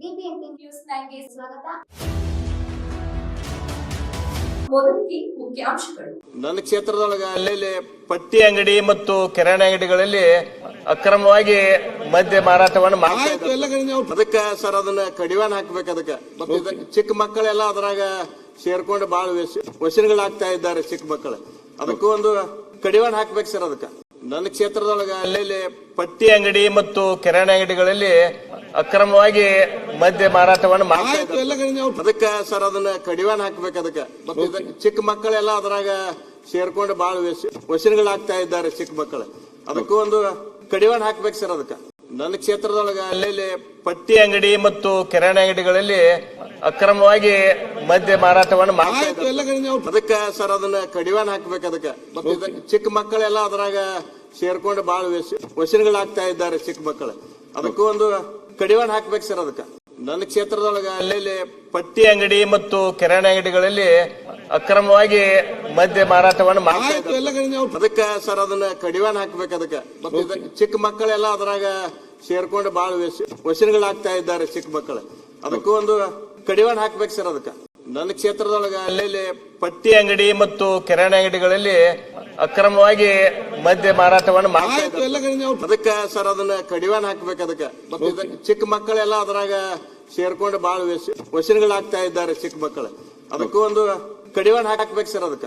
BBMP news ನೈನ್ಗೆ ಸ್ವಾಗತ. ಮುಖ್ಯಾಂಶಗಳು. ನನ್ನ ಕ್ಷೇತ್ರದೊಳಗ ಅಲ್ಲಲ್ಲಿ ಪಟ್ಟಿ ಅಂಗಡಿ ಮತ್ತು ಕಿರಾಣಿ ಅಂಗಡಿಗಳಲ್ಲಿ ಅಕ್ರಮವಾಗಿ ಮದ್ಯ ಮಾರಾಟವನ್ನು ಮಾಡ್ತಾ. ಅದಕ್ಕ ಸರ್ ಅದನ್ನ ಕಡಿವಾಣ ಹಾಕ್ಬೇಕು ಅದಕ್ಕೆ. ಚಿಕ್ಕ ಮಕ್ಕಳೆಲ್ಲ ಅದ್ರಾಗ ಸೇರ್ಕೊಂಡು ಬಹಳ ವ್ಯಸನಗಳಾಗ್ತಾ ಇದ್ದಾರೆ ಚಿಕ್ಕ ಮಕ್ಕಳು. ಅದಕ್ಕೂ ಒಂದು ಕಡಿವಾಣ ಹಾಕ್ಬೇಕು ಸರ್ ಅದಕ್ಕೆ. ನನ್ನ ಕ್ಷೇತ್ರದೊಳಗ ಅಲ್ಲಲ್ಲಿ ಪಟ್ಟಿ ಅಂಗಡಿ ಮತ್ತು ಕಿರಾಣಿ ಅಂಗಡಿಗಳಲ್ಲಿ ಅಕ್ರಮವಾಗಿ ಮದ್ಯ ಮಾರಾಟವನ್ನು ಅದಕ್ಕೆ ಸರ್ ಅದನ್ನ ಕಡಿವಾಣ ಹಾಕ್ಬೇಕು ಅದಕ್ಕೆ. ಚಿಕ್ಕ ಮಕ್ಕಳೆಲ್ಲ ಅದ್ರಾಗ ಸೇರ್ಕೊಂಡು ಬಹಳ ವ್ಯಸನಗಳಾಗ್ತಾ ಇದ್ದಾರೆ ಚಿಕ್ಕ ಮಕ್ಕಳು. ಅದಕ್ಕೂ ಒಂದು ಕಡಿವಾಣ ಹಾಕ್ಬೇಕು ಸರ್ ಅದಕ್ಕೆ. ನನ್ನ ಕ್ಷೇತ್ರದೊಳಗ ಅಲ್ಲಲ್ಲಿ ಪಟ್ಟಿ ಅಂಗಡಿ ಮತ್ತು ಕಿರಾಣಿ ಅಂಗಡಿಗಳಲ್ಲಿ ಅಕ್ರಮವಾಗಿ ಮದ್ಯ ಮಾರಾಟವನ್ನು ಅದಕ್ಕೆ ಸರ್ ಅದನ್ನ ಕಡಿವಾಣ ಹಾಕ್ಬೇಕು ಅದಕ್ಕೆ. ಚಿಕ್ಕ ಮಕ್ಕಳೆಲ್ಲ ಅದ್ರಾಗ ಸೇರ್ಕೊಂಡು ಬಹಳ ವ್ಯಸನಗಳಾಗ್ತಾ ಇದ್ದಾರೆ ಚಿಕ್ಕ ಮಕ್ಕಳು. ಅದಕ್ಕೂ ಒಂದು ಕಡಿವಾಣ ಹಾಕ್ಬೇಕು ಸರ್ ಅದಕ್ಕೆ. ನನ್ನ ಕ್ಷೇತ್ರದೊಳಗ ಅಲ್ಲಲ್ಲಿ ಪಟ್ಟಿ ಅಂಗಡಿ ಮತ್ತು ಕಿರಾಣಿ ಅಂಗಡಿಗಳಲ್ಲಿ ಅಕ್ರಮವಾಗಿ ಮದ್ಯ ಮಾರಾಟವನ್ನು ಮಾಡ್ತಾ ಅದಕ್ಕೆ ಸರ್ ಅದನ್ನ ಕಡಿವಾಣ ಹಾಕ್ಬೇಕು ಅದಕ್ಕೆ. ಚಿಕ್ಕ ಮಕ್ಕಳೆಲ್ಲ ಅದ್ರಾಗ ಸೇರ್ಕೊಂಡು ಬಹಳ ವ್ಯಸನಗಳಾಗ್ತಾ ಇದ್ದಾರೆ ಚಿಕ್ಕ ಮಕ್ಕಳು. ಅದಕ್ಕೂ ಒಂದು ಕಡಿವಾಣ ಹಾಕ್ಬೇಕು ಸರ್ ಅದಕ್ಕೆ. ನನ್ನ ಕ್ಷೇತ್ರದೊಳಗ ಅಲ್ಲಿ ಪಟ್ಟಿ ಅಂಗಡಿ ಮತ್ತು ಕಿರಾಣಿ ಅಂಗಡಿಗಳಲ್ಲಿ ಅಕ್ರಮವಾಗಿ ಮದ್ಯ ಮಾರಾಟವನ್ನು. ಅದಕ್ಕ ಸರ್ ಅದನ್ನ ಕಡಿವಾಣ ಹಾಕ್ಬೇಕು ಅದಕ್ಕ. ಚಿಕ್ಕ ಮಕ್ಕಳೆಲ್ಲ ಅದ್ರಾಗ ಸೇರ್ಕೊಂಡು ಬಹಳ ವ್ಯಸನಗಳಾಗ್ತಾ ಇದ್ದಾರೆ ಚಿಕ್ಕ ಮಕ್ಕಳು. ಅದಕ್ಕೂ ಒಂದು ಕಡಿವಾಣ ಹಾಕಬೇಕು ಸರ್ ಅದಕ್ಕ.